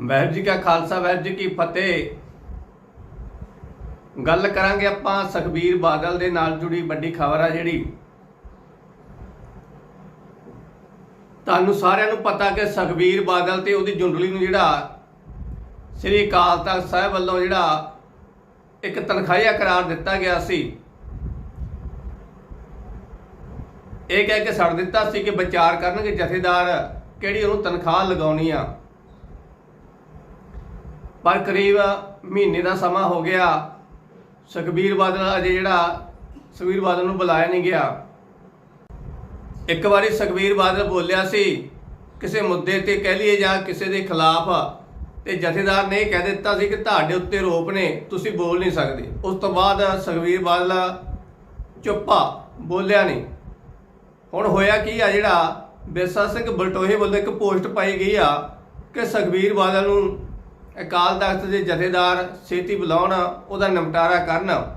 ਵਾਹਿਗੁਰੂ ਜੀ ਕਾ ਖਾਲਸਾ, ਵਾਹਿਗੁਰੂ ਜੀ ਕੀ ਫਤਿਹ। ਗੱਲ ਕਰਾਂਗੇ ਆਪਾਂ ਸੁਖਬੀਰ ਬਾਦਲ ਦੇ ਨਾਲ ਜੁੜੀ ਵੱਡੀ ਖਬਰ ਆ ਜਿਹੜੀ। ਤੁਹਾਨੂੰ ਸਾਰਿਆਂ ਨੂੰ ਪਤਾ ਕਿ ਸੁਖਬੀਰ ਬਾਦਲ ਤੇ ਉਹਦੀ ਜੁੰਡਲੀ ਨੂੰ ਜਿਹੜਾ ਸ੍ਰੀ ਅਕਾਲ ਤਖਤ ਸਾਹਿਬ ਵੱਲੋਂ ਜਿਹੜਾ ਇੱਕ ਤਨਖਾਹਿਆ ਕਰਾਰ ਦਿੱਤਾ ਗਿਆ ਸੀ। ਇਹ ਕਹਿ ਕੇ ਛੱਡ ਦਿੱਤਾ ਸੀ ਕਿ ਵਿਚਾਰ ਕਰਨਗੇ ਜਥੇਦਾਰ ਕਿਹੜੀ ਉਹਨੂੰ ਤਨਖਾਹ ਲਗਾਉਣੀ ਆ। ਪਰ ਕਰੀਬ ਮਹੀਨੇ ਦਾ ਸਮਾਂ ਹੋ ਗਿਆ। ਸੁਖਬੀਰ ਬਾਦਲ ਅਜੇ ਜਿਹੜਾ ਸੁਖਬੀਰ ਬਾਦਲ ਨੂੰ ਬੁਲਾਇਆ ਨਹੀਂ ਗਿਆ। ਇੱਕ ਵਾਰੀ ਸੁਖਬੀਰ ਬਾਦਲ ਬੋਲਿਆ ਸੀ, ਕਿਸੇ ਮੁੱਦੇ ਤੇ ਕਹਿ ਲਈਏ ਜਾਂ ਕਿਸੇ ਦੇ ਖਿਲਾਫ ਤੇ ਜਥੇਦਾਰ ਨੇ ਇਹ ਕਹਿ ਦਿੱਤਾ ਸੀ ਕਿ ਤੁਹਾਡੇ ਉੱਤੇ ਰੋਪ ਨੇ, ਤੁਸੀਂ ਬੋਲ ਨਹੀਂ ਸਕਦੇ। ਉਸ ਤੋਂ ਬਾਅਦ ਸੁਖਬੀਰ ਬਾਦਲ ਚੁੱਪਾ ਬੋਲਿਆ ਨਹੀਂ। ਹੁਣ ਹੋਇਆ ਕੀ ਆ ਜਿਹੜਾ ਬਿਰਸਾ ਸਿੰਘ ਬਲਟੋਹੇ ਵੱਲੋਂ ਇੱਕ ਪੋਸਟ ਪਾਈ ਗਈ ਆ ਕਿ ਸੁਖਬੀਰ ਬਾਦਲ ਨੂੰ ਅਕਾਲ ਤਖਤ ਦੇ ਜਥੇਦਾਰ ਛੇਤੀ ਬੁਲਾਉਣ, ਉਹਦਾ ਨਿਪਟਾਰਾ ਕਰਨ।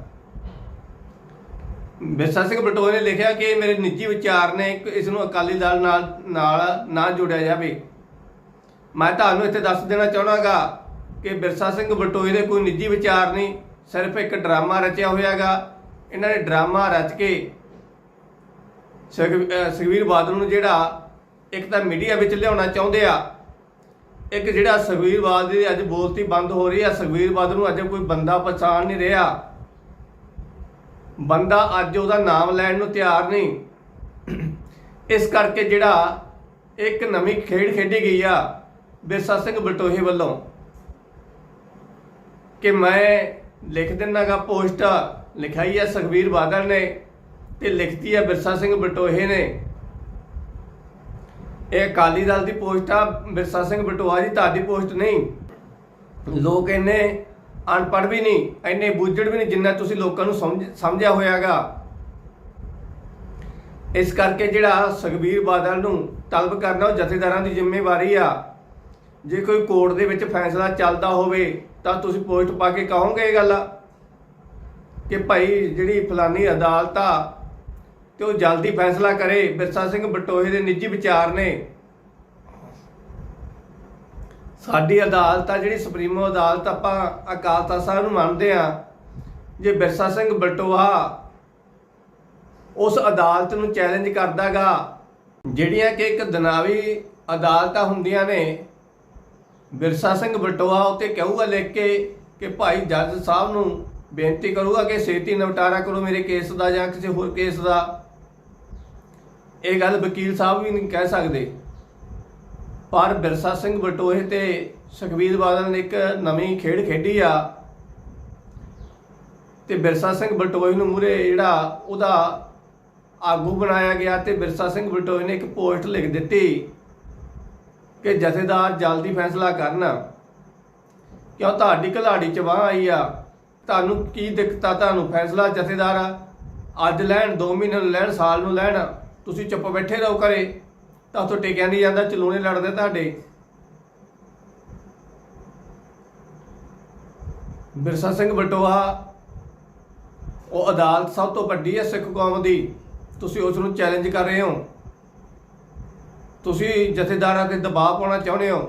ਬਿਰਸਾ ਸਿੰਘ ਬਟੋਏ ਨੇ ਲਿਖਿਆ ਕਿ ਇਹ ਮੇਰੇ ਨਿੱਜੀ ਵਿਚਾਰ ਨੇ, ਕਿ ਇਸ ਨੂੰ ਅਕਾਲੀ ਦਲ ਨਾਲ ਨਾਲ ਨਾ ਜੋੜਿਆ ਜਾਵੇ। ਮੈਂ ਤੁਹਾਨੂੰ ਇੱਥੇ ਦੱਸ ਦੇਣਾ ਚਾਹਣਾਗਾ ਕਿ ਬਿਰਸਾ ਸਿੰਘ ਬਟੋਏ ਦੇ ਕੋਈ ਨਿੱਜੀ ਵਿਚਾਰ ਨਹੀਂ, ਸਿਰਫ ਇੱਕ ਡਰਾਮਾ ਰਚਿਆ ਹੋਇਆਗਾ। ਇਹਨਾਂ ਨੇ ਡਰਾਮਾ ਰਚ ਕੇ ਸੁਖ- ਸੁਖਬੀਰ ਬਾਦਲ ਨੂੰ ਜਿਹੜਾ ਇੱਕ ਤਾਂ ਮੀਡੀਆ ਵਿੱਚ ਲਿਆਉਣਾ ਚਾਹੁੰਦੇ ਆ ਇੱਕ ਜਿਹੜਾ ਸੁਖਬੀਰ ਬਾਦਲ ਦੀ ਅੱਜ ਬੋਲਤੀ ਬੰਦ ਹੋ ਰਹੀ ਆ ਸੁਖਬੀਰ ਬਾਦਲ ਨੂੰ ਅੱਜ ਕੋਈ ਬੰਦਾ ਪਛਾਣ ਨਹੀਂ ਰਿਹਾ। ਬੰਦਾ ਅੱਜ ਉਹਦਾ ਨਾਮ ਲੈਣ ਨੂੰ ਤਿਆਰ ਨਹੀਂ। ਇਸ ਕਰਕੇ ਜਿਹੜਾ ਇੱਕ ਨਵੀਂ ਖੇਡ ਖੇਡੀ ਗਈ ਆ ਬਿਰਸਾ ਸਿੰਘ ਬਲਟੋਹੇ ਵੱਲੋਂ। ਕਿ ਮੈਂ ਲਿਖ ਦਿੰਨਾਗਾ ਪੋਸਟ, ਲਿਖਾਈ ਹੈ ਸੁਖਬੀਰ ਬਾਦਲ ਨੇ ਤੇ ਲਿਖਤੀ ਹੈ ਬਿਰਸਾ ਸਿੰਘ ਬਟੋਹੇ ਨੇ। ਇਹ ਅਕਾਲੀ ਦਲ ਦੀ ਪੋਸਟ ਆ, ਬਿਰਸਾ ਸਿੰਘ ਬਟੋਆ ਜੀ, ਤੁਹਾਡੀ ਪੋਸਟ ਨਹੀਂ। ਲੋਕ ਇੰਨੇ ਅਨਪੜ੍ਹ ਵੀ ਨਹੀਂ, ਇੰਨੇ ਬੁੱਝੜ ਵੀ ਨਹੀਂ, ਜਿੰਨਾ ਤੁਸੀਂ ਲੋਕਾਂ ਨੂੰ ਸਮਝ, ਸਮਝਿਆ ਹੋਇਆਗਾ। ਇਸ ਕਰਕੇ ਜਿਹੜਾ ਸੁਖਬੀਰ ਬਾਦਲ ਨੂੰ ਤਲਬ ਕਰਨਾ, ਉਹ ਜਥੇਦਾਰਾਂ ਦੀ ਜ਼ਿੰਮੇਵਾਰੀ ਆ। ਜੇ ਕੋਈ ਕੋਰਟ ਦੇ ਵਿੱਚ ਫੈਸਲਾ ਚੱਲਦਾ ਹੋਵੇ, ਤਾਂ ਤੁਸੀਂ ਪੋਸਟ ਪਾ ਕੇ ਕਹੋਗੇ ਇਹ ਗੱਲ। ਕਿ ਭਾਈ, ਜਿਹੜੀ ਫਲਾਨੀ ਅਦਾਲਤ ਆ ਤੇ ਉਹ ਜਲਦੀ ਫੈਸਲਾ ਕਰੇ। ਬਿਰਸਾ ਸਿੰਘ ਬਟੋਹੇ ਦੇ ਨਿੱਜੀ ਵਿਚਾਰ ਨੇ। ਸਾਡੀ ਅਦਾਲਤ ਆ, ਜਿਹੜੀ ਸੁਪਰੀਮੋ ਅਦਾਲਤ ਆਪਾਂ ਅਕਾਲ ਤਖਤ ਸਾਹਿਬ ਨੂੰ ਮੰਨਦੇ ਆ, ਜੇ ਬਿਰਸਾ ਸਿੰਘ ਬਟੋਹਾ ਉਸ ਅਦਾਲਤ ਨੂੰ ਚੈਲੰਜ ਕਰਦਾਗਾ, ਜਿਹੜੀਆਂ ਕਿ ਇੱਕ ਦਿਨਾਵੀ ਅਦਾਲਤਾਂ ਹੁੰਦੀਆਂ ਨੇ, ਬਿਰਸਾ ਸਿੰਘ ਬਟੋਹਾ ਉੱਤੇ ਕਹੂਗਾ ਲਿਖ ਕੇ ਕਿ ਭਾਈ ਜੱਜ ਸਾਹਿਬ ਨੂੰ ਬੇਨਤੀ ਕਰੂਗਾ ਕਿ ਛੇਤੀ ਨਿਪਟਾਰਾ ਕਰੋ ਮੇਰੇ ਕੇਸ ਦਾ ਜਾਂ ਕਿਸੇ ਹੋਰ ਕੇਸ ਦਾ। ਇਹ ਗੱਲ ਵਕੀਲ ਸਾਹਿਬ ਵੀ ਨਹੀਂ ਕਹਿ ਸਕਦੇ। ਪਰ ਬਿਰਸਾ ਸਿੰਘ ਬਟੋਹੇ ਤੇ ਸੁਖਬੀਰ ਬਾਦਲ ਨੇ ਇੱਕ ਨਵੀਂ ਖੇਡ ਖੇਡੀ ਆ। ਤੇ ਬਿਰਸਾ ਸਿੰਘ ਬਟੋਹੇ ਨੂੰ ਮੂਰੇ ਜਿਹੜਾ ਉਹਦਾ ਆਗੂ ਬਣਾਇਆ ਗਿਆ ਤੇ ਬਿਰਸਾ ਸਿੰਘ ਬਟੋਹੇ ਨੇ ਇੱਕ ਪੋਸਟ ਲਿਖ ਦਿੱਤੀ ਕਿ ਜਥੇਦਾਰ ਜਲਦੀ ਫੈਸਲਾ ਕਰਨ। ਕਿਉਂ ਤੁਹਾਡੀ ਘਲਾੜੀ ਚ ਵਾਹ ਆਈ ਆ? ਤੁਹਾਨੂੰ ਕੀ ਦਿੱਕਤ? ਆ ਤੁਹਾਨੂੰ ਫੈਸਲਾ ਜਥੇਦਾਰ ਆ ਅੱਜ ਲੈਣ 2 ਮਹੀਨੇ ਨੂੰ ਲੈਣ, ਸਾਲ ਨੂੰ ਲੈਣ। ਤੁਸੀਂ ਚੁੱਪ ਬੈਠੇ ਰਹੋ ਘਰੇ, ਤਾਂ ਉੱਥੋਂ ਟਿਕਿਆ ਨਹੀਂ ਜਾਂਦਾ ਚਲੂਣੇ ਲੜਦੇ ਤੁਹਾਡੇ। ਬਿਰਸਾ ਸਿੰਘ ਬਟੋਹਾ, ਉਹ ਅਦਾਲਤ ਸਭ ਤੋਂ ਵੱਡੀ ਹੈ ਸਿੱਖ ਕੌਮ ਦੀ। ਤੁਸੀਂ ਉਸ ਨੂੰ ਚੈਲੰਜ ਕਰ ਰਹੇ ਹੋ। ਤੁਸੀਂ ਜਥੇਦਾਰਾਂ ਤੇ ਦਬਾਅ ਪਾਉਣਾ ਚਾਹੁੰਦੇ ਹੋ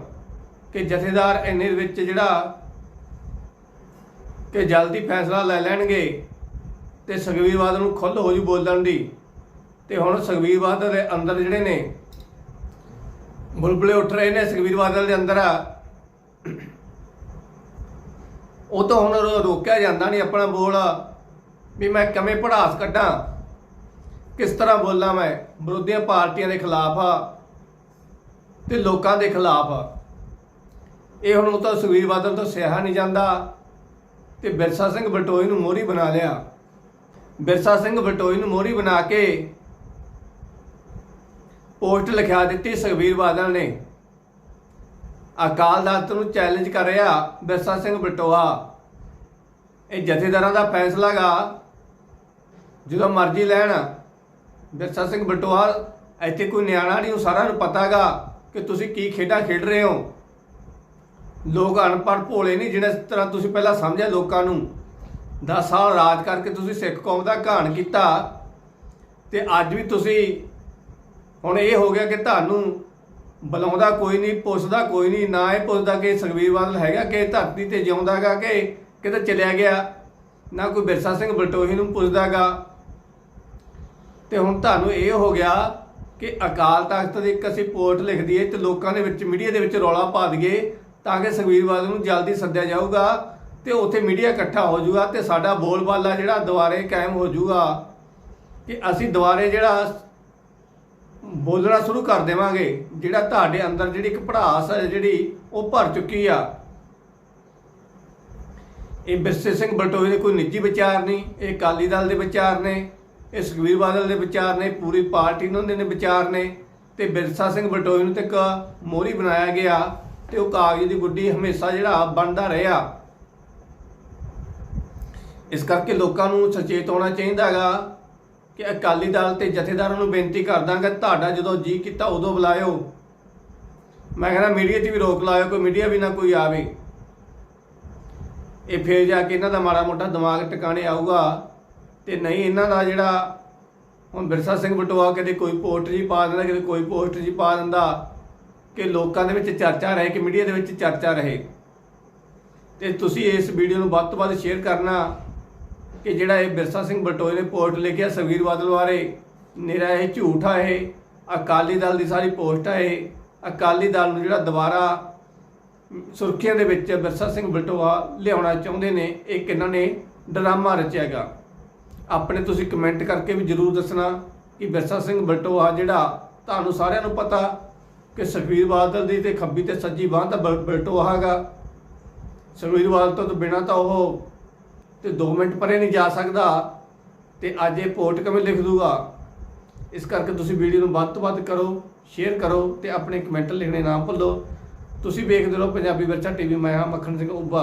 ਕਿ ਜਥੇਦਾਰ ਇੰਨੇ ਵਿੱਚ ਜਿਹੜਾ ਕਿ ਜਲਦੀ ਫੈਸਲਾ ਲੈ ਲੈਣਗੇ ਤੇ ਸੁਖਬੀਰ ਬਾਦਲ ਨੂੰ ਖੁੱਲ੍ਹ ਹੋ ਜੂ ਬੋਲਣ ਦੀ। ਤੇ ਹੁਣ ਸੁਖਬੀਰ ਬਾਦਲ ਦੇ ਅੰਦਰ ਜਿਹੜੇ ਨੇ, ਬੁਲਬੁਲੇ ਉੱਠ ਰਹੇ ਨੇ ਸੁਖਬੀਰ ਬਾਦਲ ਦੇ ਅੰਦਰ। ਆ ਉਹ ਤਾਂ ਹੁਣ ਰੋਕਿਆ ਜਾਂਦਾ ਨਹੀਂ ਆਪਣਾ ਬੋਲ, ਵੀ ਮੈਂ ਕਿਵੇਂ ਪੜਾਸ ਕੱਢਾਂ? ਕਿਸ ਤਰ੍ਹਾਂ ਬੋਲਾਂ ਮੈਂ? ਵਿਰੋਧੀਆਂ ਪਾਰਟੀਆਂ ਦੇ ਖਿਲਾਫ ਆ ਤੇ ਲੋਕਾਂ ਦੇ ਖਿਲਾਫ ਆ। ਇਹ ਹੁਣ ਉਹ ਤਾਂ ਸੁਖਬੀਰ ਬਾਦਲ ਤੋਂ ਸਿਆਹਾ ਨਹੀਂ ਜਾਂਦਾ ਤੇ ਬਿਰਸਾ ਸਿੰਘ ਬਟੋਈ ਨੂੰ ਮੋਹਰੀ ਬਣਾ ਲਿਆ। ਬਿਰਸਾ ਸਿੰਘ ਬਟੋਈ ਨੂੰ ਮੋਹਰੀ ਬਣਾ ਕੇ ਪੋਸਟ ਲਿਖਾ ਦਿੱਤੀ ਸੁਖਬੀਰ ਬਾਦਲ ਨੇ। ਅਕਾਲ ਤਖਤ ਨੂੰ ਚੈਲੰਜ ਕਰ ਰਿਹਾ ਬਿਰਸਾ ਸਿੰਘ ਬਟੋਆ। ਇਹ ਜਥੇਦਾਰਾਂ ਦਾ ਫੈਸਲਾ ਗਾ। ਜਦੋਂ ਮਰਜ਼ੀ ਲੈਣ, ਬਿਰਸਾ ਸਿੰਘ ਬਟੋਆ, ਇੱਥੇ ਕੋਈ ਨਿਆਣਾ ਨਹੀਂ, ਉਹ ਸਾਰਿਆਂ ਨੂੰ ਪਤਾਗਾ ਕਿ ਤੁਸੀਂ ਕੀ ਖੇਡਾਂ ਖੇਡ ਰਹੇ ਹੋ। ਲੋਕ ਅਨਪੜ੍ਹ ਭੋਲੇ ਨਹੀਂ ਜਿਹੜੇ ਤਰ੍ਹਾਂ ਤੁਸੀਂ ਪਹਿਲਾਂ ਸਮਝਿਆ ਲੋਕਾਂ ਨੂੰ। 10 ਸਾਲ ਰਾਜ ਕਰਕੇ ਤੁਸੀਂ ਸਿੱਖ ਕੌਮ ਦਾ ਘਾਣ ਕੀਤਾ ਤੇ ਅੱਜ ਵੀ ਤੁਸੀਂ ਹੁਣ ਇਹ ਹੋ ਗਿਆ ਕਿ ਤੁਹਾਨੂੰ ਬੁਲਾਉਂਦਾ ਕੋਈ ਨਹੀਂ, ਪੁੱਛਦਾ ਕੋਈ ਨਹੀਂ, ਨਾ ਇਹ ਪੁੱਛਦਾ ਕਿ ਸੁਖਬੀਰ ਬਾਦਲ ਹੈਗਾ ਕਿ ਧਰਤੀ ਤੇ ਜਿਉਂਦਾਗਾ ਕਿ ਕਿਤੇ ਚਲਿਆ ਗਿਆ, ਨਾ ਕੋਈ ਬਿਰਸਾ ਸਿੰਘ ਬਲਟੋਹੀ ਨੂੰ ਪੁੱਛਦਾਗਾ। ਤੇ ਹੁਣ ਤੁਹਾਨੂੰ ਇਹ ਹੋ ਗਿਆ ਕਿ ਅਕਾਲ ਤਖਤ ਦੀ ਇੱਕ ਅਸੀਂ ਪੋਰਟ ਲਿਖ ਦਈਏ ਤੇ ਲੋਕਾਂ ਦੇ ਵਿੱਚ, ਮੀਡੀਆ ਦੇ ਵਿੱਚ ਰੌਲਾ ਪਾ ਦਈਏ ਤਾਂ ਕਿ ਸੁਖਬੀਰ ਬਾਦਲ ਨੂੰ ਜਲਦੀ ਸੱਦਿਆ ਜਾਊਗਾ ਤੇ ਉੱਥੇ ਮੀਡੀਆ ਇਕੱਠਾ ਹੋ ਜਾਊਗਾ ਤੇ ਸਾਡਾ ਬੋਲਬਾਲਾ ਜਿਹੜਾ ਦੁਬਾਰੇ ਕਾਇਮ ਹੋ ਜਾਊਗਾ ਕਿ ਅਸੀਂ ਦੁਬਾਰੇ ਜਿਹੜਾ ਬੋਲਣਾ ਸ਼ੁਰੂ ਕਰ ਦੇਵਾਂਗੇ। ਜਿਹੜਾ ਤੁਹਾਡੇ ਅੰਦਰ ਜਿਹੜੀ ਇੱਕ ਭੜਾਸ ਹੈ ਜਿਹੜੀ ਉਹ ਭਰ ਚੁੱਕੀ ਆ। ਇਹ ਬਿਰਸੇ ਸਿੰਘ ਬਲਟੋਏ ਦੇ ਕੋਈ ਨਿੱਜੀ ਵਿਚਾਰ ਨਹੀਂ, ਇਹ ਅਕਾਲੀ ਦਲ ਦੇ ਵਿਚਾਰ ਨੇ, ਇਹ ਸੁਖਬੀਰ ਬਾਦਲ ਦੇ ਵਿਚਾਰ ਨੇ, ਪੂਰੀ ਪਾਰਟੀ ਨੂੰ ਦੇ ਨੇ ਵਿਚਾਰ ਨੇ ਤੇ ਬਿਰਸਾ ਸਿੰਘ ਬਲਟੋਏ ਨੂੰ ਤੇ ਇੱਕ ਮੋਹਰੀ ਬਣਾਇਆ ਗਿਆ ਤੇ ਉਹ ਕਾਗਜ਼ ਦੀ ਗੁੱਡੀ ਹਮੇਸ਼ਾ ਜਿਹੜਾ ਬਣਦਾ ਰਿਹਾ। ਇਸ ਕਰਕੇ ਲੋਕਾਂ ਨੂੰ ਸੁਚੇਤ ਹੋਣਾ ਚਾਹੀਦਾ ਹੈਗਾ। ਕਿ ਅਕਾਲੀ ਦਲ ਤੇ ਜਥੇਦਾਰਾਂ ਨੂੰ ਬੇਨਤੀ ਕਰਦਾ ਕਿ ਤੁਹਾਡਾ ਜਦੋਂ ਜੀ ਕੀਤਾ ਉਦੋਂ ਬੁਲਾਇਓ। ਮੈਂ ਕਹਿੰਦਾ, ਮੀਡੀਆ 'ਚ ਵੀ ਰੋਕ ਲਾਇਓ, ਕੋਈ ਮੀਡੀਆ ਵੀ ਨਾ ਕੋਈ ਆਵੇ। ਇਹ ਫੇਰ ਜਾ ਕੇ ਇਹਨਾਂ ਦਾ ਮਾੜਾ ਮੋਟਾ ਦਿਮਾਗ ਟਿਕਾਣੇ ਆਊਗਾ ਤੇ ਨਹੀਂ ਇਹਨਾਂ ਦਾ ਜਿਹੜਾ ਹੁਣ ਬਿਰਸਾ ਸਿੰਘ ਬਟੋਆ ਕਦੇ ਕੋਈ ਪੋਸਟ ਜੀ ਪਾ ਦਿੰਦਾ, ਕਦੇ ਕੋਈ ਪੋਸਟ ਜੀ ਪਾ ਦਿੰਦਾ, ਕਿ ਲੋਕਾਂ ਦੇ ਵਿੱਚ ਚਰਚਾ ਰਹੇ, ਕਿ ਮੀਡੀਆ ਦੇ ਵਿੱਚ ਚਰਚਾ ਰਹੇ। ਤੇ ਤੁਸੀਂ ਇਸ ਵੀਡੀਓ ਨੂੰ ਵੱਧ ਤੋਂ ਵੱਧ ਸ਼ੇਅਰ ਕਰਨਾ। ਕਿ ਜਿਹੜਾ ਇਹ ਬਿਰਸਾ ਸਿੰਘ ਬਟੋਏ ਨੇ ਪੋਸਟ ਲਿਖਿਆ ਸੁਖਬੀਰ ਬਾਦਲ ਬਾਰੇ, ਨਿਰਾ ਇਹ, ਝੂਠ ਆ ਇਹ, ਅਕਾਲੀ ਦਲ ਦੀ ਸਾਰੀ ਪੋਸਟ ਆ ਇਹ, ਅਕਾਲੀ ਦਲ ਨੂੰ ਜਿਹੜਾ ਦੁਬਾਰਾ ਸੁਰਖੀਆਂ ਦੇ ਵਿੱਚ ਬਿਰਸਾ ਸਿੰਘ ਬਲਟੋਆ ਲਿਆਉਣਾ ਚਾਹੁੰਦੇ ਨੇ, ਇਹ ਕਿਹਨਾਂ ਨੇ ਡਰਾਮਾ ਰਚਿਆਗਾ ਆਪਣੇ ਤੁਸੀਂ ਕਮੈਂਟ ਕਰਕੇ ਵੀ ਜਰੂਰ ਦੱਸਣਾ ਕਿ ਬਿਰਸਾ ਸਿੰਘ ਬਲਟੋਆ ਜਿਹੜਾ, ਤੁਹਾਨੂੰ ਸਾਰਿਆਂ ਨੂੰ ਪਤਾ ਕਿ ਸੁਖਬੀਰ ਬਾਦਲ ਦੀ ਤੇ ਖੱਬੀ ਤੇ ਸੱਜੀ ਬਾਂਹ ਤਾਂ ਬਲ- ਬਲਟੋਆ ਹੈਗਾ। ਸੁਖਬੀਰ ਬਾਦਲ ਤੋਂ ਬਿਨਾ ਤਾਂ ਉਹ ਤੇ 2 ਮਿੰਟ ਪਰੇ ਨਹੀਂ ਜਾ ਸਕਦਾ ਤੇ ਅੱਜ ਇਹ ਪੋਰਟ ਕਿਵੇਂ ਲਿਖ ਦੂਗਾ? ਇਸ ਕਰਕੇ ਤੁਸੀਂ ਵੀਡੀਓ ਨੂੰ ਵੱਧ ਤੋਂ ਵੱਧ ਕਰੋ ਸ਼ੇਅਰ ਕਰੋ ਤੇ ਆਪਣੇ ਕਮੈਂਟ ਲਿਖਣੇ ਨਾ ਭੁੱਲੋ। ਤੁਸੀਂ ਵੇਖਦੇ ਰਹੋ ਪੰਜਾਬੀ ਵਰਚਾ ਟੀਵੀ, ਮੈਂ ਹਾਂ ਮੱਖਣ ਸਿੰਘ ਉੱਭਾ